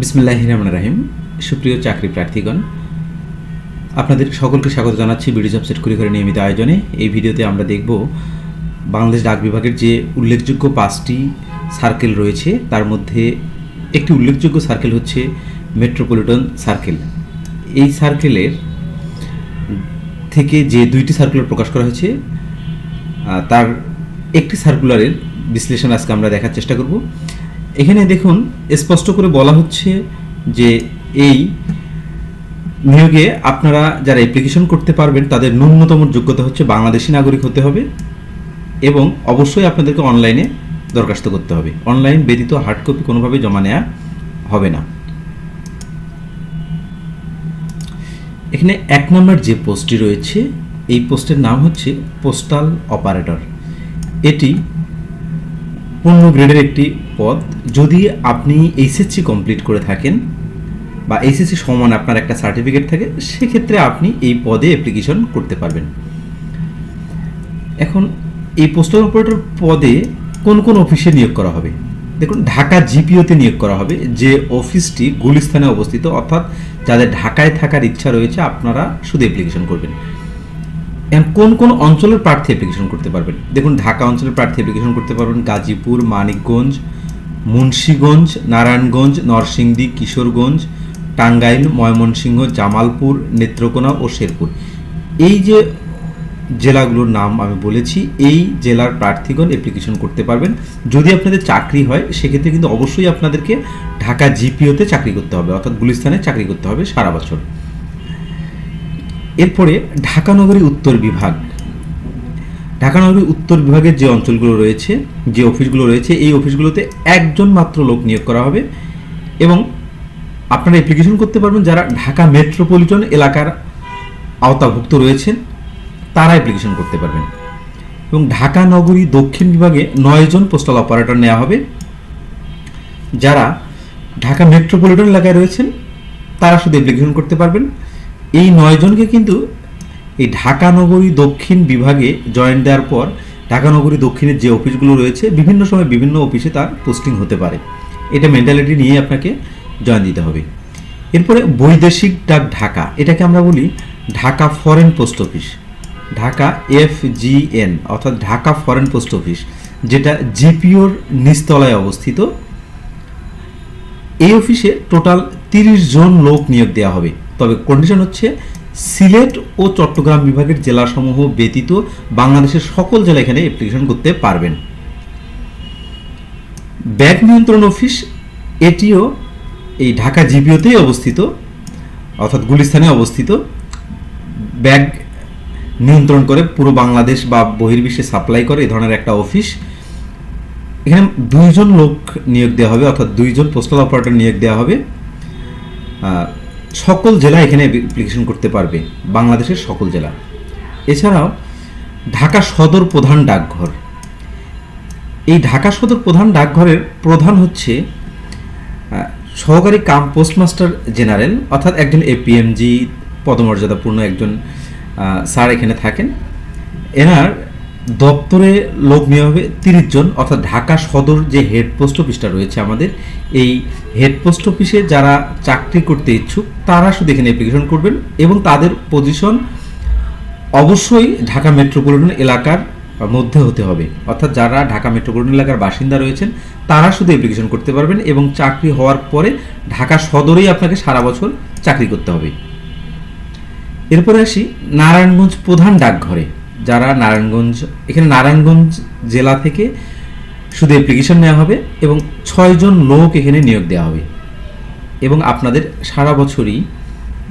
বিসমিল্লাহ রহমান রাহিম। সুপ্রিয় চাকরি প্রার্থীগণ, আপনাদের সকলকে স্বাগত জানাচ্ছি বিডি জব সেট করে নিয়মিত আয়োজনে। এই ভিডিওতে আমরা দেখব বাংলাদেশ ডাক বিভাগের যে উল্লেখযোগ্য পাঁচটি সার্কেল রয়েছে, তার মধ্যে একটি উল্লেখযোগ্য সার্কেল হচ্ছে মেট্রোপলিটন সার্কেল। এই সার্কেলের থেকে যে দুইটি সার্কুলার প্রকাশ করা হয়েছে তার একটি সার্কুলারের বিশ্লেষণ আজকে আমরা দেখার চেষ্টা করব। এখানে দেখুন, স্পষ্ট করে বলা হচ্ছে যে এই নিয়োগে আপনারা যারা অ্যাপ্লিকেশন করতে পারবেন, তাদের ন্যূনতম যোগ্যতা হচ্ছে বাংলাদেশি নাগরিক হতে হবে এবং অবশ্যই আপনাদেরকে অনলাইনে দরখাস্ত করতে হবে। অনলাইন ব্যতীত হার্ড কপি কোনোভাবে জমা নেওয়া হবে না। এখানে এক নম্বর যে পোস্টটি রয়েছে, এই পোস্টের নাম হচ্ছে পোস্টাল অপারেটর এটি পূর্ণ গ্রেডের একটি পদ, যদি আপনি এইচএসসি কমপ্লিট করে থাকেন বা এইচএসসি সমান আপনার একটা সার্টিফিকেট থাকে, সেক্ষেত্রে আপনি এই পদে অ্যাপ্লিকেশন করতে পারবেন। এখন এই পোস্টাল অপারেটর পদে কোন কোন অফিসে নিয়োগ করা হবে? দেখুন, ঢাকা জিপিওতে নিয়োগ করা হবে, যে অফিসটি গুলিস্তানে অবস্থিত, অর্থাৎ যাদের ঢাকায় থাকার ইচ্ছা রয়েছে, আপনারা শুধু অ্যাপ্লিকেশন করবেন। কোন কোন অঞ্চলের প্রার্থী অ্যাপ্লিকেশন করতে পারবেন? দেখুন, ঢাকা অঞ্চলের প্রার্থী অ্যাপ্লিকেশন করতে পারবেন, গাজীপুর, মানিকগঞ্জ মুন্সীগঞ্জ, নারায়ণগঞ্জ, নরসিংদী, কিশোরগঞ্জ, টাঙ্গাইল, ময়মনসিংহ, জামালপুর, নেত্রকোনা ও শেরপুর। এই যে জেলাগুলোর নাম আমি বলেছি, এই জেলার প্রার্থীগণ অ্যাপ্লিকেশন করতে পারবেন। যদি আপনাদের চাকরি হয়, সেক্ষেত্রে কিন্তু অবশ্যই আপনাদেরকে ঢাকা জিপিওতে চাকরি করতে হবে, অর্থাৎ গুলিস্তানে চাকরি করতে হবে সারা বছর। এরপরে ঢাকা নগরী উত্তর বিভাগ। ঢাকা নগরী উত্তর বিভাগের যে অঞ্চলগুলো রয়েছে, যে অফিসগুলো রয়েছে, এই অফিসগুলোতে একজন মাত্র লোক নিয়োগ করা হবে এবং আপনারা অ্যাপ্লিকেশন করতে পারবেন যারা ঢাকা মেট্রোপলিটন এলাকার আওতাভুক্ত রয়েছেন, তারা অ্যাপ্লিকেশন করতে পারবেন। এবং ঢাকা নগরী দক্ষিণ বিভাগে নয়জন পোস্টাল অপারেটর নেওয়া হবে। যারা ঢাকা মেট্রোপলিটন এলাকায় রয়েছেন, তারা শুধু অ্যাপ্লিকেশন করতে পারবেন। এই নয়জনকে কিন্তু এই ঢাকা নগরী দক্ষিণ বিভাগে জয়েন দেওয়ার পর ঢাকা নগরী দক্ষিণের যে অফিসগুলো রয়েছে, বিভিন্ন সময় বিভিন্ন অফিসে তার পোস্টিং হতে পারে। এটা মেন্টালিটি নিয়ে আপনাকে জয়েন দিতে হবে। এরপরে বৈদেশিক ডাক ঢাকা। এটাকে আমরা বলি Dhaka foreign post office Dhaka F G N অর্থাৎ ঢাকা ফরেন পোস্ট অফিস যেটা জিপিওর নিচতলায় অবস্থিত। এই অফিসে টোটাল তিরিশ জন লোক নিয়োগ দেওয়া হবে। তবে কন্ডিশন হচ্ছে সিলেট ও চট্টগ্রাম বিভাগের জেলাসমূহ ব্যতীত বাংলাদেশের সকল জেলা এখানে অ্যাপ্লিকেশন করতে পারবেন। ব্যাগ নিয়ন্ত্রণ অফিস, এটিও এই ঢাকা জিপিওতেই অবস্থিত, অর্থাৎ গুলিস্তানে অবস্থিত। ব্যাগ নিয়ন্ত্রণ করে পুরো বাংলাদেশ বা বহির্বিশ্বে সাপ্লাই করে এই ধরনের একটা অফিস। এখানে দুইজন লোক নিয়োগ দেওয়া হবে, অর্থাৎ দুইজন পোস্টাল অপারেটর নিয়োগ দেওয়া হবে। সকল জেলা এখানে অ্যাপ্লিকেশন করতে পারবে, বাংলাদেশের সকল জেলা। এছাড়াও ঢাকা সদর প্রধান ডাকঘর। এই ঢাকা সদর প্রধান ডাকঘরের প্রধান হচ্ছে সহকারী কাম পোস্টমাস্টার জেনারেল, অর্থাৎ একজন এপিএমজি পদমর্যাদাপূর্ণ একজন স্যার এখানে থাকেন। এনার দপ্তরে লোক নেওয়া হবে তিরিশ জন, অর্থাৎ ঢাকা সদর যে হেড পোস্ট অফিসটা রয়েছে আমাদের, এই হেড পোস্ট অফিসে যারা চাকরি করতে ইচ্ছুক, তারা শুধু এখানে অ্যাপ্লিকেশন করবেন এবং তাদের পজিশন অবশ্যই ঢাকা মেট্রোপলিটন এলাকার মধ্যে হতে হবে। অর্থাৎ যারা ঢাকা মেট্রোপলিটন এলাকার বাসিন্দা রয়েছেন, তারা শুধু অ্যাপ্লিকেশন করতে পারবেন এবং চাকরি হওয়ার পরে ঢাকা সদরেই আপনাকে সারা বছর চাকরি করতে হবে। এরপরে আসি, নারায়ণগঞ্জ প্রধান ডাকঘরে। যারা নারায়ণগঞ্জ, এখানে নারায়ণগঞ্জ জেলা থেকে শুধু অ্যাপ্লিকেশন নেওয়া হবে এবং ছয়জন লোক এখানে নিয়োগ দেওয়া হবে। এবং আপনাদের সারা বছরই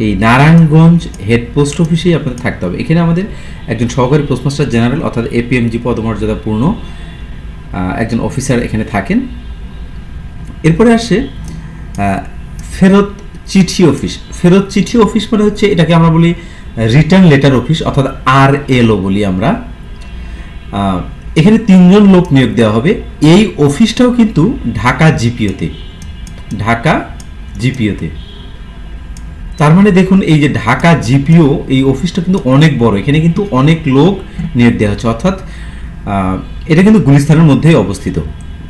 এই নারায়ণগঞ্জ হেড পোস্ট অফিসেই আপনাদের থাকতে হবে। এখানে আমাদের একজন সহকারী পোস্টমাস্টার জেনারেল অর্থাৎ এপিএমজি পদমর্যাদাপূর্ণ একজন অফিসার এখানে থাকেন। এরপরে আসে ফেরত চিঠি অফিস ফেরত চিঠি অফিস মানে হচ্ছে এটাকে আমরা বলি রিটার্ন লেটার অফিস অর্থাৎ আর এলও বলি আমরা। এখানে তিনজন লোক নিয়োগ দেওয়া হবে। এই অফিসটাও কিন্তু ঢাকা জিপিওতে ঢাকা জিপিওতে তার মানে দেখুন, এই যে ঢাকা জিপিও এই অফিসটা কিন্তু অনেক বড়। এখানে কিন্তু অনেক লোক নিয়োগ দেওয়া হচ্ছে। অর্থাৎ এটা কিন্তু গুলিস্তানের মধ্যেই অবস্থিত।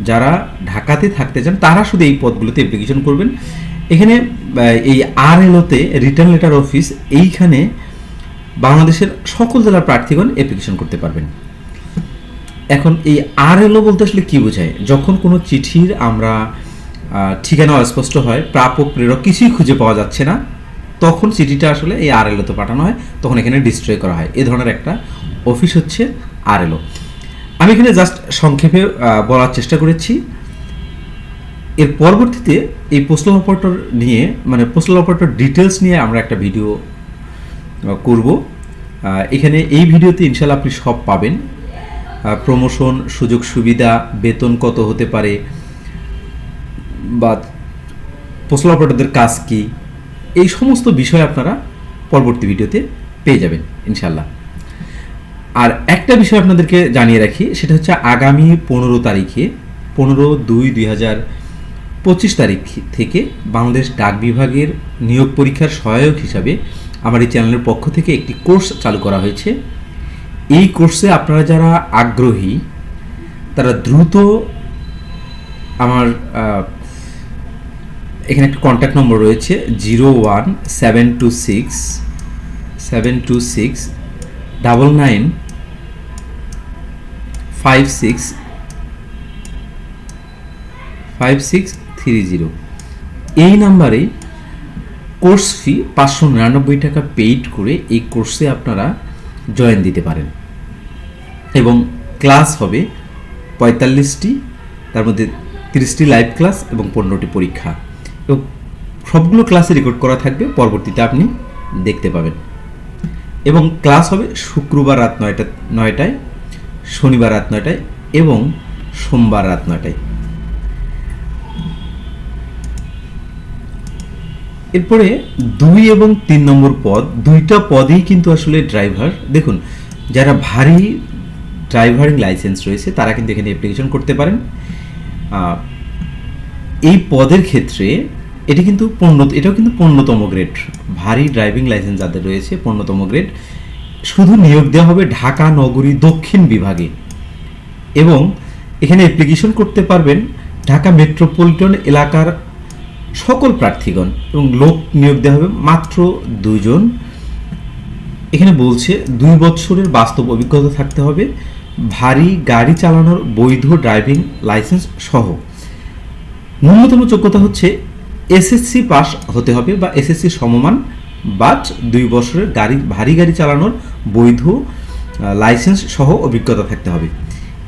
যারা ঢাকাতে থাকতে চান, তারা শুধু এই পদগুলোতে অ্যাপ্লিকেশন করবেন। এখানে এই আর এলোতে রিটার্ন লেটার অফিস এইখানে বাংলাদেশের সকল জেলার প্রার্থীগণ অ্যাপ্লিকেশন করতে পারবেন। এখন এই আর এলো বলতে আসলে কী বোঝায়? যখন কোনো চিঠির আমরা ঠিকানা অস্পষ্ট হয় প্রাপক প্রেরক কিছুই খুঁজে পাওয়া যাচ্ছে না, তখন চিঠিটা আসলে এই আর এলোতে পাঠানো হয়, তখন এখানে ডিস্ট্রয় করা হয়। এ ধরনের একটা অফিস হচ্ছে আর এলো আমি এখানে জাস্ট সংক্ষেপে বলার চেষ্টা করেছি। এর পরবর্তীতে এই পোস্টাল অপারেটর নিয়ে মানে পোস্টাল অপারেটর ডিটেলস নিয়ে আমরা একটা ভিডিও করব। এখানে এই ভিডিওতে ইনশাল্লাহ আপনি সব পাবেন। প্রমোশন সুযোগ সুবিধা, বেতন কত হতে পারে, বা পোস্টাল অপারেটরদের কাজ কি, এই সমস্ত বিষয় আপনারা পরবর্তী ভিডিওতে পেয়ে যাবেন ইনশাল্লাহ আর একটা বিষয় আপনাদেরকে জানিয়ে রাখি, সেটা হচ্ছে আগামী পনেরো তারিখে, পনেরো দুই দুই হাজার পঁচিশ তারিখ থেকে বাংলাদেশ ডাক বিভাগের নিয়োগ পরীক্ষার সহায়ক হিসাবে আমার এই চ্যানেলের পক্ষ থেকে একটি কোর্স চালু করা হয়েছে। এই কোর্সে আপনারা যারা আগ্রহী, তারা দ্রুত আমার এখানে একটা কন্ট্যাক্ট নম্বর রয়েছে, zero one seven two six, seven two six, double nine, five six five six three zero. এই নাম্বারে কোর্স ফি পাঁচশো নিরানব্বই টাকা পেইড করে এই কোর্সে আপনারা জয়েন দিতে পারেন। এবং ক্লাস হবে পঁয়তাল্লিশটি, তার মধ্যে তিরিশটি লাইভ ক্লাস এবং পনেরোটি পরীক্ষা। এবং সবগুলো ক্লাসে রেকর্ড করা থাকবে, পরবর্তীতে আপনি দেখতে পাবেন। এবং ক্লাস হবে শুক্রবার রাত নয়টা, নয়টায়, শনিবার রাত নয়টায় এবং সোমবার রাত নয়টায়। এরপরে দুই এবং তিন নম্বর পদ, দুইটা পদেই কিন্তু আসলে ড্রাইভার দেখুন, যারা ভারী ড্রাইভারিং লাইসেন্স রয়েছে, তারা কিন্তু এখানে অ্যাপ্লিকেশন করতে পারেন। এই পদের ক্ষেত্রে এটি কিন্তু পণ্য, এটাও কিন্তু পণ্যতম গ্রেড ভারী ড্রাইভিং লাইসেন্স যাদের রয়েছে, পণ্যতম গ্রেড শুধু নিয়োগ দেওয়া হবে ঢাকা, নগরী, দক্ষিণ বিভাগে। এবং এখানে অ্যাপ্লিকেশন করতে পারবেন ঢাকা মেট্রোপলিটন এলাকার সকল প্রার্থীগণ এবং লোক নিয়োগ দেওয়া হবে মাত্র দুজন এখানে বলছে, দুই বছরের বাস্তব অভিজ্ঞতা থাকতে হবে, ভারী গাড়ি চালানোর বৈধ ড্রাইভিং লাইসেন্স সহ। ন্যূনতম যোগ্যতা হচ্ছে এসএসসি পাস হতে হবে বা এসএসসি সমমান, বাট দুই বছরের গাড়ি, ভারী গাড়ি চালানোর বৈধ লাইসেন্স সহ অভিজ্ঞতা থাকতে হবে।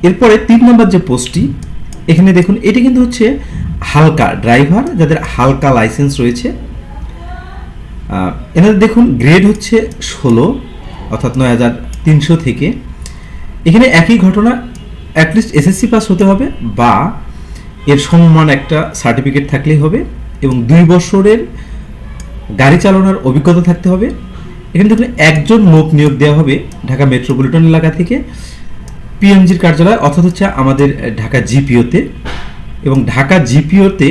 এরপরে তিন নম্বর যে পোস্টটি, এখানে দেখুন, এটি কিন্তু হচ্ছে হালকা ড্রাইভার যাদের হালকা লাইসেন্স রয়েছে। এনাদের দেখুন, গ্রেড হচ্ছে ষোলো, অর্থাৎ নয় হাজার তিনশো থেকে। এখানে একই ঘটনা অ্যাটলিস্ট এসএসসি পাস হতে হবে বা এর সমমান একটা সার্টিফিকেট থাকলেই হবে এবং দুই বছরের গাড়ি চালানোর অভিজ্ঞতা থাকতে হবে। এখানে দেখুন, একজন লোক নিয়োগ দেওয়া হবে ঢাকা মেট্রোপলিটন এলাকা থেকে। পিএমজির কার্যালয়, অর্থাৎ হচ্ছে আমাদের ঢাকা জিপিওতে এবং ঢাকা জিপিওতে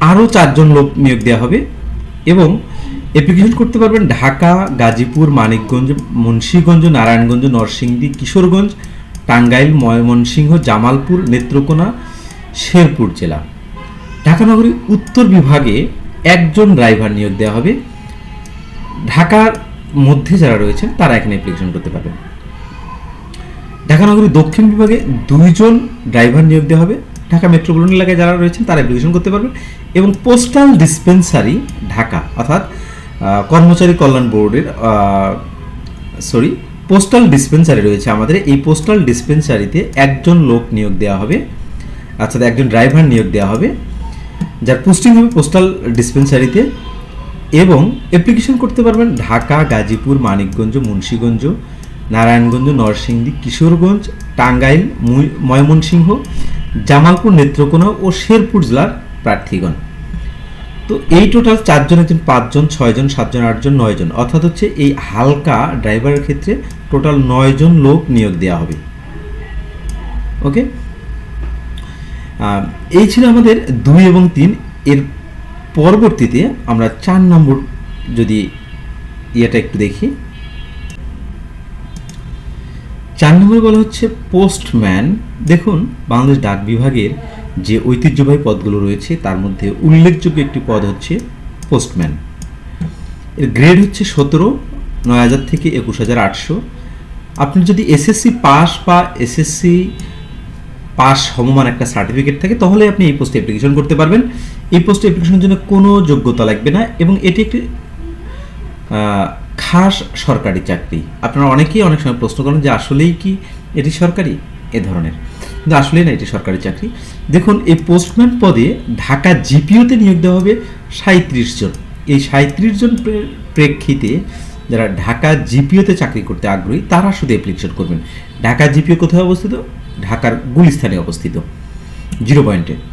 আরও চারজন লোক নিয়োগ দেওয়া হবে এবং অ্যাপ্লিকেশন করতে পারবেন ঢাকা, গাজীপুর, মানিকগঞ্জ, মুন্সীগঞ্জ, নারায়ণগঞ্জ, নরসিংদী, কিশোরগঞ্জ, টাঙ্গাইল, ময়মনসিংহ, জামালপুর, নেত্রকোনা, শেরপুর জেলা। ঢাকা নগরী উত্তর বিভাগে একজন ড্রাইভার নিয়োগ দেওয়া হবে। ঢাকার মধ্যে যারা রয়েছেন, তারা এখানে অ্যাপ্লিকেশন করতে পারবেন। ঢাকা নগরী দক্ষিণ বিভাগে দুইজন ড্রাইভার নিয়োগ দেওয়া হবে। ঢাকা মেট্রোপলিটন এলাকায় যারা রয়েছেন, তারা অ্যাপ্লিকেশন করতে পারবেন। এবং পোস্টাল ডিসপেন্সারি ঢাকা, অর্থাৎ কর্মচারী কল্যাণ বোর্ডের সরি পোস্টাল ডিসপেন্সারি রয়েছে আমাদের। এই পোস্টাল ডিসপেন্সারিতে একজন লোক নিয়োগ দেওয়া হবে অর্থাৎ একজন ড্রাইভার নিয়োগ দেওয়া হবে, যার পোস্টিং হবে পোস্টাল ডিসপেন্সারিতে এবং অ্যাপ্লিকেশন করতে পারবেন ঢাকা, গাজীপুর, মানিকগঞ্জ, মুন্সীগঞ্জ, নারায়ণগঞ্জ, নরসিংদী, কিশোরগঞ্জ, টাঙ্গাইল ময়মনসিংহ জামালপুর নেত্রকোনা ও শেরপুর জেলার প্রার্থীগণ। তো এই টোটাল চারজন একজন পাঁচজন, ছয়জন, সাতজন, আটজন, নয়জন, অর্থাৎ হচ্ছে এই হালকা ড্রাইভারের ক্ষেত্রে টোটাল নয়জন লোক নিয়োগ দেওয়া হবে। ওকে এই ছিল আমাদের দুই এবং তিন। এর পরবর্তীতে আমরা চার নম্বর যদি ইয়েটা একটু দেখি। চার নম্বরে বলা হচ্ছে পোস্টম্যান। দেখুন, বাংলাদেশ ডাক বিভাগের যে ঐতিহ্যবাহী পদগুলো রয়েছে, তার মধ্যে উল্লেখযোগ্য একটি পদ হচ্ছে পোস্টম্যান। এর গ্রেড হচ্ছে সতেরো, নয় হাজার থেকে একুশ হাজার আটশো। আপনি যদি এসএসসি পাস বা এসএসসি পাস সমমান একটা সার্টিফিকেট থাকে, তাহলে আপনি এই পোস্টে অ্যাপ্লিকেশন করতে পারবেন। এই পোস্টে অ্যাপ্লিকেশনের জন্য কোনো যোগ্যতা লাগবে না এবং এটি একটি খাস সরকারি চাকরি। আপনারা অনেকেই অনেক সময় প্রশ্ন করেন যে আসলেই কি এটি সরকারি? এ ধরনের। কিন্তু আসলেই না, এটি সরকারি চাকরি। দেখুন, এই পোস্টম্যান পদে ঢাকা জিপিওতে নিয়োগ দেওয়া হবে সাঁত্রিশ জন। এই সাঁত্রিশ জন প্রে- প্রেক্ষিতে যারা ঢাকা জিপিওতে চাকরি করতে আগ্রহী, তারা শুধু অ্যাপ্লিকেশন করবেন। ঢাকা জিপিও কোথায় অবস্থিত? ঢাকার গুলিস্থানে অবস্থিত। জিরো পয়েন্টে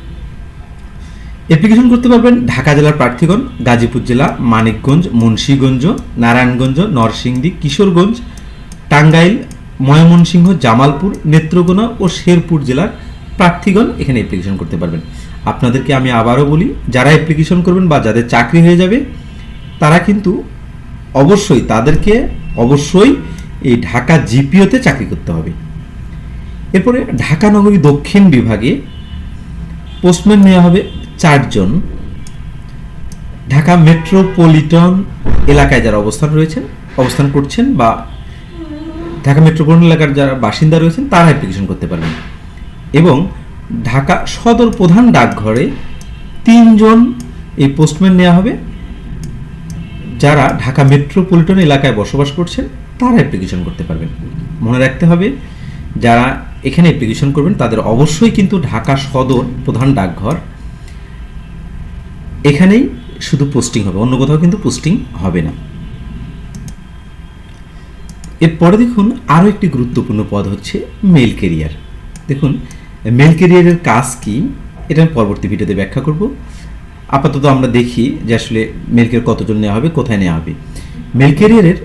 অ্যাপ্লিকেশন করতে পারবেন ঢাকা জেলার প্রার্থীগণ, গাজীপুর জেলা, মানিকগঞ্জ, মুন্সীগঞ্জ, নারায়ণগঞ্জ, নরসিংদী, কিশোরগঞ্জ, টাঙ্গাইল, ময়মনসিংহ, জামালপুর, নেত্রকোনা ও শেরপুর জেলার প্রার্থীগণ এখানে অ্যাপ্লিকেশন করতে পারবেন। আপনাদেরকে আমি আবারও বলি, যারা অ্যাপ্লিকেশন করবেন বা যাদের চাকরি হয়ে যাবে, তারা কিন্তু অবশ্যই তাদেরকে অবশ্যই এই ঢাকা জিপিওতে চাকরি করতে হবে। এরপরে ঢাকা নগরী দক্ষিণ বিভাগে পোস্টম্যান নেওয়া হবে। চারজন ঢাকা মেট্রোপলিটন এলাকায় যারা অবস্থান রয়েছেন, অবস্থান করছেন বা ঢাকা মেট্রোপলিটন এলাকার যারা বাসিন্দা রয়েছেন, তারা অ্যাপ্লিকেশন করতে পারবেন। এবং ঢাকা সদর প্রধান ডাকঘরে তিনজন এই পোস্টম্যান নেওয়া হবে। যারা ঢাকা মেট্রোপলিটন এলাকায় বসবাস করছেন, তারা অ্যাপ্লিকেশন করতে পারবেন। মনে রাখতে হবে, যারা এখানে অ্যাপ্লিকেশন করবেন, তাদের অবশ্যই কিন্তু ঢাকা সদর প্রধান ডাকঘর এখানেই শুধু পোস্টিং হবে, অন্য কোথাও কিন্তু পোস্টিং হবে না। এরপরে দেখুন আরও একটি গুরুত্বপূর্ণ পদ হচ্ছে মেল কেরিয়ার দেখুন মেল কেরিয়ারের কাজ কি, এটা আমি পরবর্তী ভিডিওতে ব্যাখ্যা করব। আপাতত আমরা দেখি যে আসলে মেল কেরিয়ার কতজন নেওয়া হবে, কোথায় নেওয়া হবে। মেল কেরিয়ারের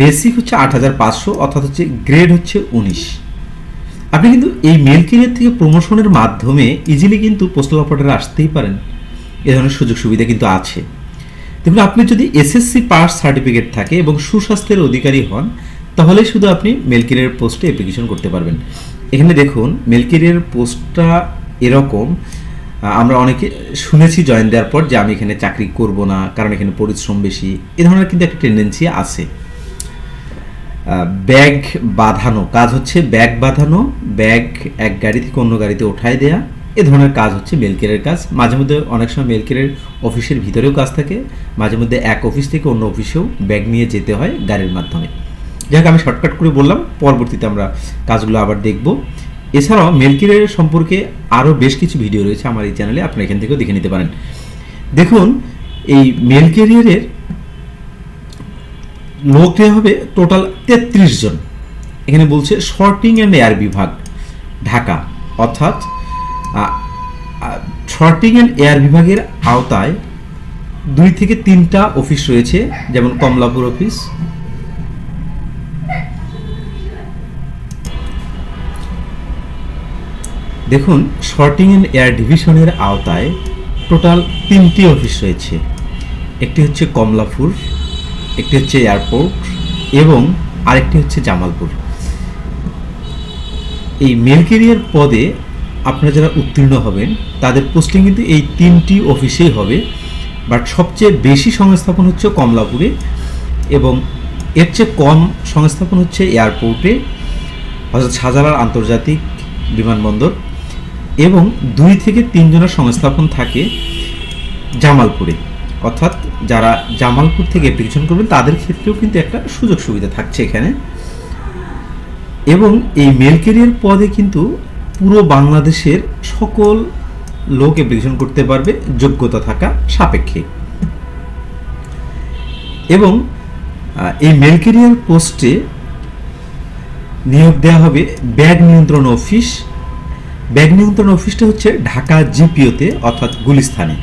বেসিক হচ্ছে আট হাজার পাঁচশো, অর্থাৎ হচ্ছে গ্রেড হচ্ছে উনিশ। আপনি কিন্তু এই মেল কেরিয়ার থেকে প্রমোশনের মাধ্যমে ইজিলি কিন্তু পোস্টাল অপারেটারে আসতেই পারেন। এ ধরনের সুযোগ সুবিধা কিন্তু আছে। দেখুন, আপনি যদি এসএসসি পাস সার্টিফিকেট থাকে এবং সুস্বাস্থ্যের অধিকারী হন, তাহলে শুধু আপনি মেল কেরিয়ার পোস্টে অ্যাপ্লিকেশন করতে পারবেন। এখানে দেখুন মেল কেরিয়ার পোস্টটা এরকম আমরা অনেকে শুনেছি জয়েন দেওয়ার পর যে আমি এখানে চাকরি করব না, কারণ এখানে পরিশ্রম বেশি, এ ধরনের কিন্তু একটা টেন্ডেন্সি আছে। ব্যাগ বাঁধানো, কাজ হচ্ছে ব্যাগ বাঁধানো, ব্যাগ এক গাড়ি থেকে অন্য গাড়িতে ওঠায় দেয়া এ ধরনের কাজ হচ্ছে মেলকেরের কাজ। মাঝে মধ্যে অনেক সময় মেলকেরের অফিসের ভিতরেও কাজ থাকে। মাঝে মধ্যে এক অফিস থেকে অন্য অফিসেও ব্যাগ নিয়ে যেতে হয় গাড়ির মাধ্যমে। যাই আমি শর্টকাট করে বললাম। পরবর্তীতে আমরা কাজগুলো আবার দেখব। এছাড়াও মেলকেরের সম্পর্কে আরও বেশ কিছু ভিডিও রয়েছে আমার এই চ্যানেলে আপনারা এখান থেকেও দেখে নিতে পারেন। দেখুন, এই মেল ক্যারিয়ারের লোক হবে টোটাল তেত্রিশ জন। এখানে বলছে শর্টিং অ্যান্ড এয়ার বিভাগ, ঢাকা। অর্থাৎ শর্টিং অ্যান্ড এয়ার বিভাগের আওতায় দুই থেকে তিনটা অফিস রয়েছে, যেমন কমলাপুর অফিস। দেখুন শর্টিং অ্যান্ড এয়ার ডিভিশনের আওতায় টোটাল তিনটি অফিস রয়েছে। একটি হচ্ছে কমলাপুর, একটি হচ্ছে এয়ারপোর্ট এবং আরেকটি হচ্ছে জামালপুর। এই মেল ক্যারিয়ার পদে আপনারা যারা উত্তীর্ণ হবেন, তাদের পোস্টিং কিন্তু এই তিনটি অফিসেই হবে। বাট সবচেয়ে বেশি সংস্থাপন হচ্ছে কমলাপুরে এবং এর চেয়ে কম সংস্থাপন হচ্ছে এয়ারপোর্টে হজরত শাহজালাল আন্তর্জাতিক বিমানবন্দর এবং দুই থেকে তিনজনের সংস্থাপন থাকে জামালপুরে। অর্থাৎ যারা জামালপুর থেকে অ্যাপ্লিকেশন করবেন, তাদের ক্ষেত্রেও কিন্তু একটা সুযোগ সুবিধা থাকছে এখানে। এবং এই মেল ক্যারিয়ার পদে কিন্তু পুরো বাংলাদেশের সকল লোক অ্যাপ্লিকেশন করতে পারবে, যোগ্যতা থাকা সাপেক্ষে। এবং এই মেল ক্যারিয়ার পোস্টে নিয়োগ দেওয়া হবে ব্যাগ নিয়ন্ত্রণ অফিস ব্যাগ নিয়ন্ত্রণ অফিসটা হচ্ছে ঢাকা জিপিওতে অর্থাৎ গুলিস্থানে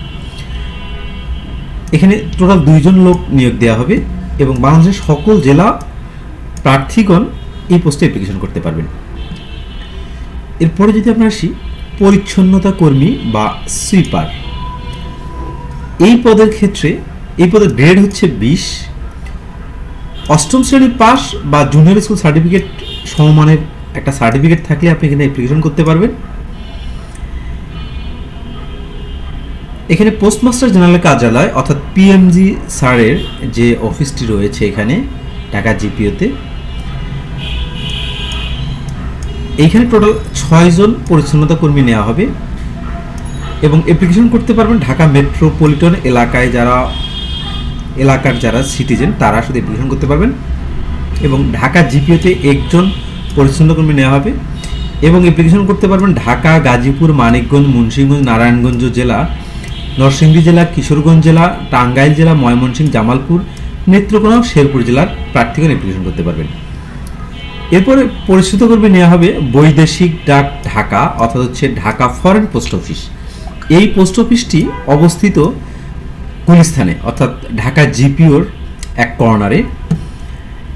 এখানে টোটাল দুইজন লোক নিয়োগ দেওয়া হবে এবং বাংলাদেশের সকল জেলা প্রার্থীগণ এই পোস্টে অ্যাপ্লিকেশন করতে পারবেন। এরপরে যদি আমরা আসি, পরিচ্ছন্নতা কর্মী বা সুইপার। এই পদের ক্ষেত্রে, এই পদের গ্রেড হচ্ছে বিশ। অষ্টম শ্রেণি পাস বা জুনিয়র স্কুল সার্টিফিকেট সমমানের একটা সার্টিফিকেট থাকলে আপনি এখানে অ্যাপ্লিকেশন করতে পারবেন। এখানে পোস্টমাস্টার জেনারেল কার্যালয় অর্থাৎ পিএমজি স্যারের যে অফিসটি রয়েছে এখানে, ঢাকা জিপিওতে এইখানে টোটাল ছয়জন পরিচ্ছন্নতা কর্মী নেওয়া হবে এবং অ্যাপ্লিকেশন করতে পারবেন ঢাকা মেট্রোপলিটন এলাকায় যারা, এলাকার যারা সিটিজেন তারা শুধু অ্যাপ্লিকেশন করতে পারবেন এবং ঢাকা জিপিওতে একজন পরিচ্ছন্ন কর্মী নেওয়া হবে এবং অ্যাপ্লিকেশন করতে পারবেন ঢাকা, গাজীপুর, মানিকগঞ্জ, মুন্সিগঞ্জ, নারায়ণগঞ্জ জেলা, নরসিংদী জেলা, কিশোরগঞ্জ জেলা, টাঙ্গাইল জেলা, ময়মনসিংহ, জামালপুর, নেত্রকোনা শেরপুর জেলার প্রার্থীগণ অ্যাপ্লিকেশন করতে পারবেন। এরপরে পরিচিত কর্মী নেওয়া হবে বৈদেশিক ডাক ঢাকা, অর্থাৎ হচ্ছে ঢাকা ফরেন পোস্ট অফিস এই পোস্ট অফিসটি অবস্থিত গুলিস্থানে অর্থাৎ ঢাকা জিপিওর এক কর্নারে।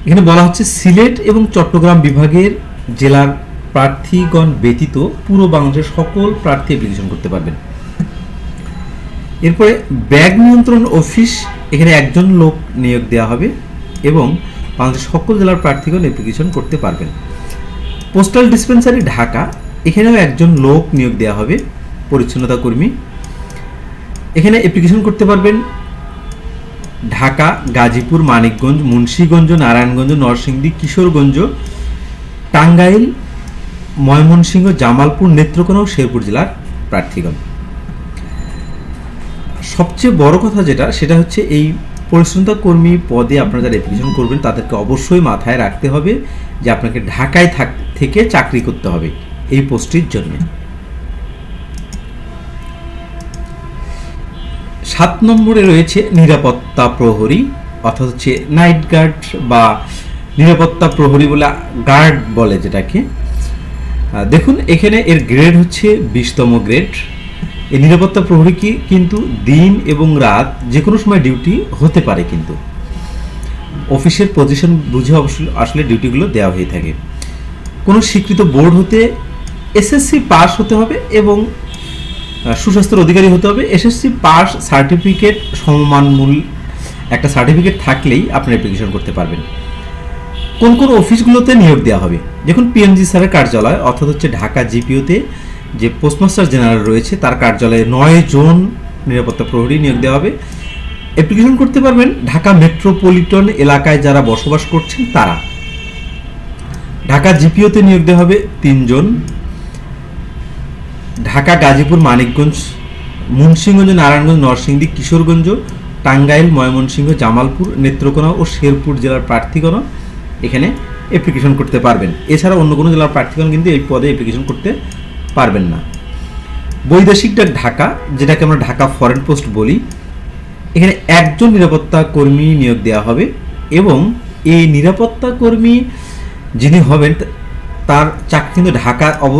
এখানে বলা হচ্ছে সিলেট এবং চট্টগ্রাম বিভাগের জেলার প্রার্থীগণ ব্যতীত পুরো বাংলাদেশের সকল প্রার্থী অ্যাপ্লিকেশন করতে পারবেন। এরপরে ব্যাগ নিয়ন্ত্রণ অফিস এখানে একজন লোক নিয়োগ দেওয়া হবে এবং বাংলাদেশের সকল জেলার প্রার্থীগণ অ্যাপ্লিকেশন করতে পারবেন। পোস্টাল ডিসপেন্সারি ঢাকা, এখানেও একজন লোক নিয়োগ দেওয়া হবে, পরিচ্ছন্নতা কর্মী। এখানে অ্যাপ্লিকেশন করতে পারবেন ঢাকা, গাজীপুর, মানিকগঞ্জ, মুন্সীগঞ্জ, নারায়ণগঞ্জ, নরসিংদী, কিশোরগঞ্জ, টাঙ্গাইল, ময়মনসিংহ, জামালপুর, নেত্রকোনা ও শেরপুর জেলার প্রার্থীগণ। সবচেয়ে বড় কথা যেটা, সেটা হচ্ছে এই পরিচ্ছন্নতা কর্মী পদে আপনারা যারা অ্যাপ্লিকেশন করবেন, তাদেরকে অবশ্যই মাথায় রাখতে হবে যে আপনাকে ঢাকায় থাক, থেকে চাকরি করতে হবে এই পোস্টটির জন্য। সাত নম্বরে রয়েছে নিরাপত্তা প্রহরী, অর্থাৎ হচ্ছে নাইট গার্ড বা নিরাপত্তা প্রহরী বলে গার্ড বলে যেটাকে। দেখুন, এখানে এর গ্রেড হচ্ছে বিশতম গ্রেড এই নিরাপত্তা প্রহরী কি কিন্তু দিন এবং রাত যে কোনো সময় ডিউটি হতে পারে কিন্তু। অফিসের পজিশন বুঝে অবশ্যই আসলে ডিউটিগুলো দেওয়া হয়ে থাকে। কোনো স্বীকৃত বোর্ড হতে এসএসসি পাস হতে হবে এবং সুস্বাস্থ্যের অধিকারী হতে হবে। এসএসসি পাস সার্টিফিকেট সমমান মূল একটা সার্টিফিকেট থাকলেই আপনি অ্যাপ্লিকেশন করতে পারবেন। কোন কোন অফিসগুলোতে নিয়োগ দেওয়া হবে? দেখুন পিএমজি স্যারের কার্যালয় অর্থাৎ হচ্ছে ঢাকা জিপিওতে যে পোস্টমাস্টার জেনারেল রয়েছে, তার কার্যালয়ে নয় জন নিরাপত্তা প্রহরী নিয়োগ দেওয়া হবে। অ্যাপ্লিকেশন করতে পারবেন ঢাকা মেট্রোপলিটন এলাকায় যারা বসবাস করছেন তারা। ঢাকা জিপিওতে নিয়োগ দেওয়া হবে তিনজন। ঢাকা গাজীপুর মানিকগঞ্জ, মুন্সিগঞ্জ, নারায়ণগঞ্জ, নরসিংদী, কিশোরগঞ্জ, টাঙ্গাইল, ময়মনসিংহ, জামালপুর, নেত্রকোনা ও শেরপুর জেলার প্রার্থীগণ এখানে অ্যাপ্লিকেশন করতে পারবেন। এছাড়া অন্য কোনো জেলার প্রার্থীগণ কিন্তু এই পদে অ্যাপ্লিকেশন করতে পারবেন না। বৈদেশিক ডাক ঢাকা, যেটাকে আমরা ঢাকা ফরেন পোস্ট বলি, এখানে একজন নিরাপত্তা কর্মী নিয়োগ দেওয়া হবে এবং এই নিরাপত্তা কর্মী যিনি হবেন, তার চাকরি কিন্তু ঢাকা অব,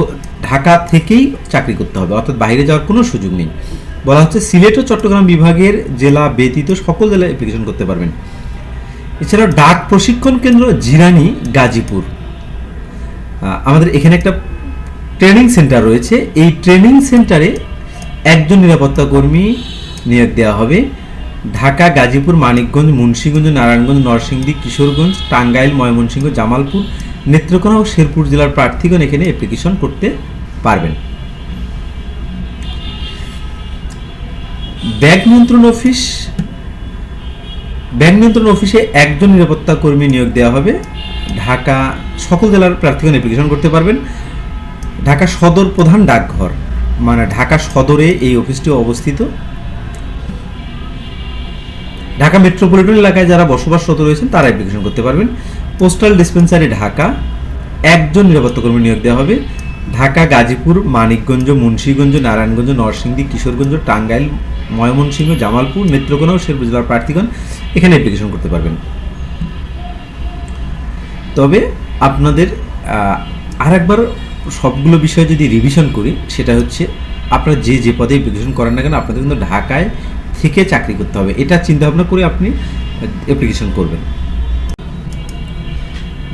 ঢাকা থেকেই চাকরি করতে হবে, অর্থাৎ বাইরে যাওয়ার কোনো সুযোগ নেই। বলা হচ্ছে সিলেট ও চট্টগ্রাম বিভাগের জেলা ব্যতীত সকল জেলায় অ্যাপ্লিকেশন করতে পারবেন। এছাড়াও ডাক প্রশিক্ষণ কেন্দ্র জিরানি গাজীপুর। আমাদের এখানে একটা ট্রেনিং সেন্টার রয়েছে। এই ট্রেনিং সেন্টারে একজন নিরাপত্তা কর্মী নিয়োগ দেওয়া হবে। ঢাকা, গাজীপুর, মানিকগঞ্জ, মুন্সিগঞ্জ, নারায়ণগঞ্জ, নরসিংদী, কিশোরগঞ্জ, টাঙ্গাইল, ময়মনসিংহ, জামালপুর, নেত্রকোনা ও শেরপুর জেলার প্রার্থীগণ এখানে অ্যাপ্লিকেশন করতে পারবেন। ব্যাগ নিয়ন্ত্রণ অফিস। ব্যাংক নিয়ন্ত্রণ অফিসে একজন নিরাপত্তা কর্মী নিয়োগ দেওয়া হবে। ঢাকা, সকল জেলার প্রার্থীগণ অ্যাপ্লিকেশন করতে পারবেন। ঢাকা সদর প্রধান ডাকঘর। মানে ঢাকা সদরে এই অফিসটি অবস্থিত। ঢাকা মেট্রোপলিটন এলাকায় যারা বসবাসরত রয়েছেন, তারা অ্যাপ্লিকেশন করতে পারবেন। Postal dispensary Dhaka. একজন নিরাপত্তা কর্মী নিয়োগ দেওয়া হবে। ঢাকা, গাজীপুর, মানিকগঞ্জ, মুন্সীগঞ্জ, নারায়ণগঞ্জ, নরসিংদী, কিশোরগঞ্জ, টাঙ্গাইল, ময়মনসিংহ, জামালপুর, নেত্রকোনা ও শেরপুর জেলার প্রার্থীগণ এখানে অ্যাপ্লিকেশন করতে পারবেন। তবে আপনাদের আর একবার সবগুলো বিষয় যদি রিভিশন করি, সেটা হচ্ছে আপনারা যে যে পদে অ্যাপ্লিকেশন করেন না কেন, আপনাদের কিন্তু ঢাকায় থেকে চাকরি করতে হবে। এটা চিন্তা ভাবনা করে আপনি অ্যাপ্লিকেশন করবেন।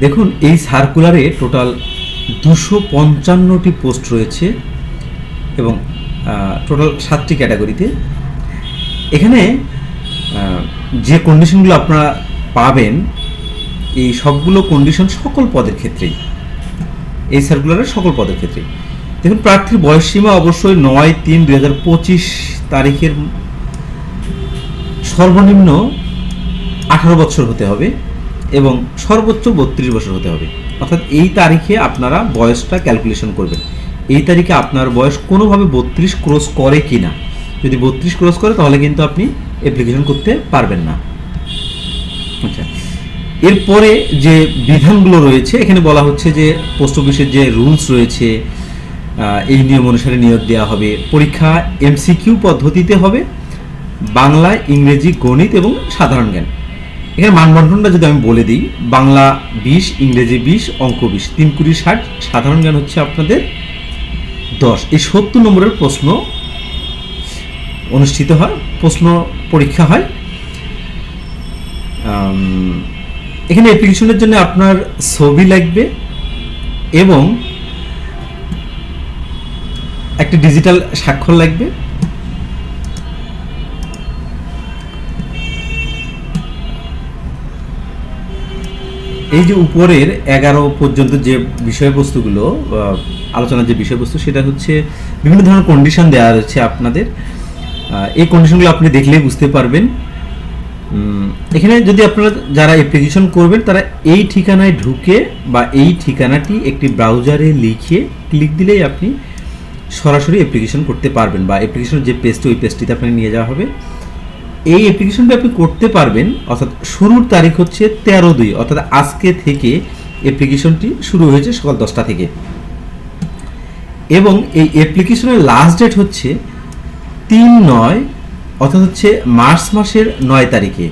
দেখুন, এই সার্কুলারে টোটাল দুশো পঞ্চান্নটি পোস্ট রয়েছে এবং টোটাল সাতটি ক্যাটাগরিতে এখানে যে কন্ডিশনগুলো আপনারা পাবেন, এই সবগুলো কন্ডিশন সকল পদের ক্ষেত্রেই। এই সার্কুলারের সকল পদের ক্ষেত্রেই দেখুন, প্রার্থীর বয়স সীমা অবশ্যই নয় তিন দুই হাজার পঁচিশ তারিখের সর্বনিম্ন আঠারো বছর হতে হবে এবং সর্বোচ্চ বত্রিশ বছর হতে হবে। অর্থাৎ এই তারিখে আপনারা বয়সটা ক্যালকুলেশন করবেন। এই তারিখে আপনার বয়স কোনোভাবে বত্রিশ ক্রস করে কি না যদি বত্রিশ ক্রস করে, তাহলে কিন্তু আপনি অ্যাপ্লিকেশন করতে পারবেন না। আচ্ছা। এরপরে যে বিধানগুলো রয়েছে, এখানে বলা হচ্ছে যে পোস্ট অফিসের যে রুলস রয়েছে এই নিয়ম অনুসারে নিয়োগ দেওয়া হবে। পরীক্ষা এমসিকিউ পদ্ধতিতে হবে। বাংলা, ইংরেজি, গণিত এবং সাধারণ জ্ঞান। এখানে মানবন্ধনটা যদি আমি বলে দিই, বাংলা বিশ, ইংরেজি বিশ, অঙ্ক বিশ, তিন কুড়ি ষাট, সাধারণ জ্ঞান হচ্ছে আপনাদের দশ। এই সত্তর নম্বরের প্রশ্ন অনুষ্ঠিত হয়, প্রশ্ন পরীক্ষা হয়। এখানে অ্যাপ্লিকেশনের জন্য আপনার ছবি লাগবে এবং একটা ডিজিটাল স্বাক্ষর লাগবে। এই যে উপরের এগারো পর্যন্ত যে বিষয়বস্তুগুলো আলোচনার যে বিষয়বস্তু, সেটা হচ্ছে বিভিন্ন ধরনের কন্ডিশন দেওয়া রয়েছে আপনাদের। এই কন্ডিশনগুলো আপনি দেখলেই বুঝতে পারবেন। এখানে যদি আপনারা যারা অ্যাপ্লিকেশন করবেন, তারা এই ঠিকানায় ঢুকে বা এই ঠিকানাটি একটি ব্রাউজারে লিখে ক্লিক দিলেই আপনি সরাসরি অ্যাপ্লিকেশন করতে পারবেন বা অ্যাপ্লিকেশনের যে পেজটি ওই পেজটিতে আপনাকে নিয়ে যাওয়া হবে। এই অ্যাপ্লিকেশনটা আপনি করতে পারবেন, অর্থাৎ শুরুর তারিখ হচ্ছে তেরো দুই, অর্থাৎ আজকে থেকে অ্যাপ্লিকেশনটি শুরু হয়েছে সকাল দশটা থেকে। এবং এই অ্যাপ্লিকেশনের লাস্ট ডেট হচ্ছে তিন নয় অর্থাৎ হচ্ছে মার্চ মাসের নয় তারিখে।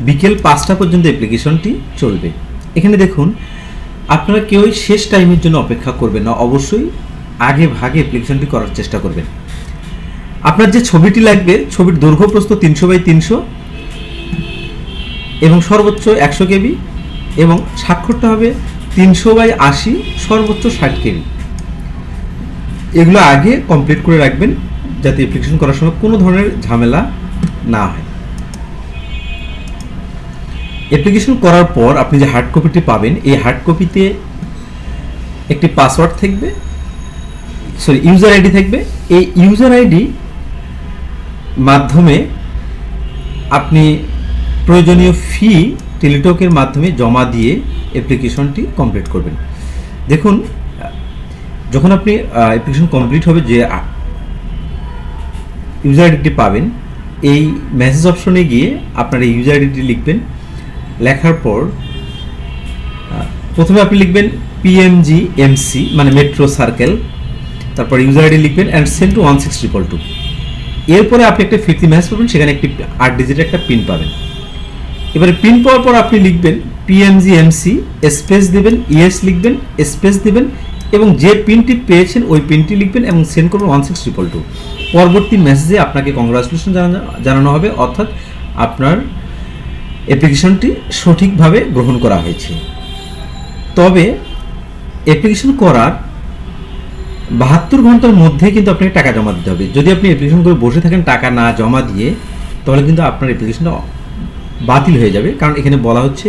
বিকেল পাঁচটা পর্যন্ত অ্যাপ্লিকেশনটি চলবে। এখানে দেখুন, আপনারা কেউই শেষ টাইমের জন্য অপেক্ষা করবেন না। অবশ্যই আগে ভাগে অ্যাপ্লিকেশনটি করার চেষ্টা করবেন। আপনার যে ছবিটি লাগবে, ছবির দৈর্ঘ্য প্রস্থ তিনশো বাই তিনশো এবং সর্বোচ্চ একশো কেবি এবং স্বাক্ষরটা হবে তিনশো বাই আশি, সর্বোচ্চ ষাট কেবি। এগুলো আগে কমপ্লিট করে রাখবেন। যাতে অ্যাপ্লিকেশন করার সময় কোনো ধরনের ঝামেলা না হয়। অ্যাপ্লিকেশন করার পর আপনি যে হার্ড কপিটি পাবেন, এই হার্ড কপিতে একটি পাসওয়ার্ড থাকবে সরি ইউজার আইডি থাকবে। এই ইউজার আইডি মাধ্যমে আপনি প্রয়োজনীয় ফি টেলিটকের মাধ্যমে জমা দিয়ে অ্যাপ্লিকেশনটি কমপ্লিট করবেন। দেখুন, যখন আপনি অ্যাপ্লিকেশন কমপ্লিট হবে যে ইউজার আইডিটি পাবেন। এই মেসেজ অপশনে গিয়ে আপনার এই ইউজার আইডিটি লিখবেন। লেখার পর প্রথমে আপনি লিখবেন পিএমজি এমসি মানে মেট্রো সার্কেল তারপর ইউজার আইডি লিখবেন and send to one six triple two এরপরে আপনি একটা ফিফটি মেসেজ পাবেন, সেখানে একটি আট ডিজিটের একটা পিন পাবেন। এবারে পিন পাওয়ার পর আপনি লিখবেন পিএমজি এমসি স্পেস দিবেন ইএস লিখবেন স্পেস দিবেন এবং যে পিনটি পেয়েছেন, ওই পিনটি লিখবেন এবং সেন্ড করবেন ওয়ান সিক্স ট্রিপল টু পরবর্তী মেসেজে আপনাকে কংগ্রাচুলেশন জানানো হবে, অর্থাৎ আপনার অ্যাপ্লিকেশনটি সঠিকভাবে গ্রহণ করা হয়েছে। তবে অ্যাপ্লিকেশন করার বাহাত্তর ঘণ্টার মধ্যে কিন্তু আপনাকে টাকা জমা দিতে হবে। যদি আপনি অ্যাপ্লিকেশন করে বসে থাকেন টাকা না জমা দিয়ে, তাহলে কিন্তু আপনার অ্যাপ্লিকেশনটা বাতিল হয়ে যাবে। কারণ এখানে বলা হচ্ছে,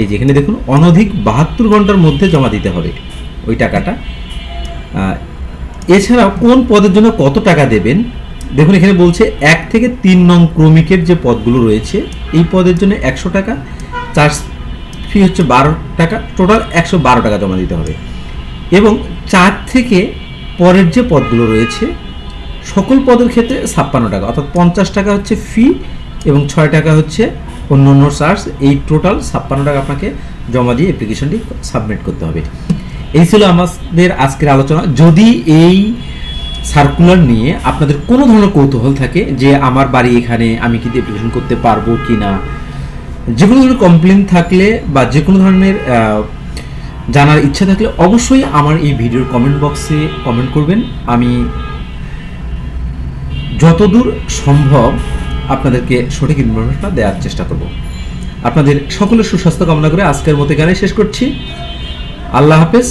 এই যে এখানে দেখুন, অনধিক বাহাত্তর ঘণ্টার মধ্যে জমা দিতে হবে। ওই টাকাটা। আহ, এছাড়াও কোন পদের জন্য কত টাকা দেবেন? দেখুন এখানে বলছে এক থেকে তিন নং ক্রমিকের যে পদগুলো রয়েছে এই পদের জন্য একশো টাকা চার্জ ফি হচ্ছে বারো টাকা টোটাল একশো বারো টাকা জমা দিতে হবে। এবং চার থেকে পরের যে পদগুলো রয়েছে সকল পদের ক্ষেত্রে ছাপ্পান্ন টাকা অর্থাৎ পঞ্চাশ টাকা হচ্ছে ফি এবং ছয় টাকা হচ্ছে অন্য অন্য চার্জ। এই টোটাল ছাপ্পান্ন টাকা আপনাকে জমা দিয়ে অ্যাপ্লিকেশনটি সাবমিট করতে হবে। এই ছিল আমাদের আজকের আলোচনা। যদি এই সার্কুলার নিয়ে আপনাদের কোনো ধরনের কৌতূহল থাকে যে আমার বাড়ি এখানে আমি কি অ্যাপ্লিকেশন করতে পারব কি না যে কোনো ধরনের কমপ্লেন থাকলে বা যে কোনো ধরনের জানার ইচ্ছা থাকলে অবশ্যই আমার এই ভিডিওর কমেন্ট বক্সে কমেন্ট করবেন। আমি যতদূর সম্ভব আপনাদেরকে সঠিক ইনফরমেশনটা দেওয়ার চেষ্টা করব। আপনাদের সকলের সুস্বাস্থ্য কামনা করে আজকের মতো এখানে শেষ করছি। আল্লাহ হাফেজ।